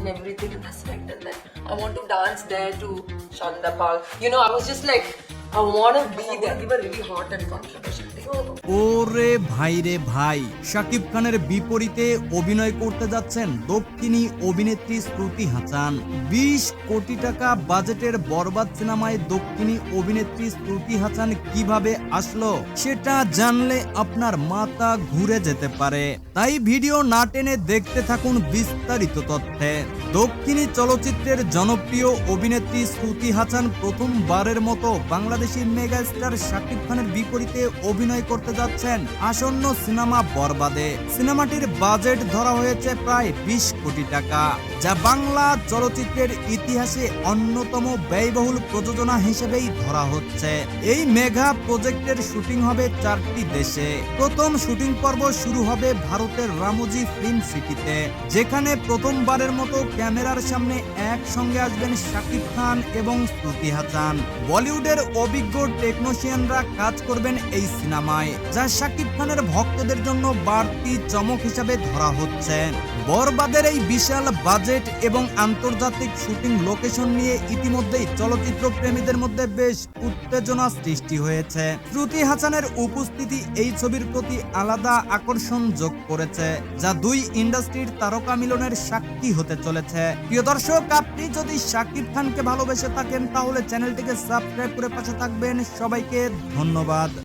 and everything aspect, and then I want to dance there to Shanda Pal. You know, I was just like, I want to be there. We were really hot and controversial. Oh, ওরে ভাই রে ভাই, শাকিব খানের বিপরীতে অভিনয় করতে যাচ্ছেন দক্ষিণী অভিনেত্রী শ্রুতি হাসান। বিশ কোটি টাকা বাজেটের বরবাদ সিনেমায় দক্ষিণী অভিনেত্রী শ্রুতি হাসান কীভাবে আসলো, সেটা জানলে আপনার মাথা ঘুরে যেতে পারে। তাই ভিডিও না টেনে দেখতে থাকুন বিস্তারিত তথ্যে। দক্ষিণী চলচ্চিত্রের জনপ্রিয় অভিনেত্রী শ্রুতি হাসান প্রথমবারের মতো বাংলাদেশি মেগা স্টার শাকিব খানের বিপরীতে অভিনয় করতে যাচ্ছেন আসন্ন সিনেমা বরবাদে। সিনেমাটির বাজেট ধরা হয়েছে প্রায় বিশ কোটি টাকা, যা বাংলা চলচ্চিত্রের ইতিহাসে অন্যতম ব্যয়বহুল প্রযোজনা হিসেবেই ধরা হচ্ছে। এই মেগা প্রজেক্টের শুটিং হবে চারটি দেশে। প্রথম শুটিং পর্ব শুরু হবে ভারতের রামোজি ফিল্ম সিটিতে, যেখানে প্রথমবারের মতো ক্যামেরার সামনে একসঙ্গে আসবেন শাকিব খান এবং শ্রুতি হাসান। বলিউডের অভিজ্ঞ টেকনোশিয়ানরা কাজ করবেন এই সিনেমায়। যা শাকিব খানের ভক্তদের জন্য বাড়তি চমক হিসাবে ধরা হচ্ছে। বরবাদের এই বিশাল বাজেট এবং আন্তর্জাতিক শুটিং লোকেশন নিয়ে ইতিমধ্যেই চলচ্চিত্র প্রেমীদের মধ্যে বেশ উত্তেজনা সৃষ্টি হয়েছে। শ্রুতি হাসানের উপস্থিতি এই ছবির প্রতি আলাদা আকর্ষণ যোগ করেছে, যা দুই ইন্ডাস্ট্রির তারকা মিলনের সাক্ষী হতে চলেছে। প্রিয় দর্শক, আপনি যদি শাকিব খানকে ভালোবেসে থাকেন, তাহলে চ্যানেলটিকে সাবস্ক্রাইব করে পাশে থাকবেন। সবাইকে ধন্যবাদ।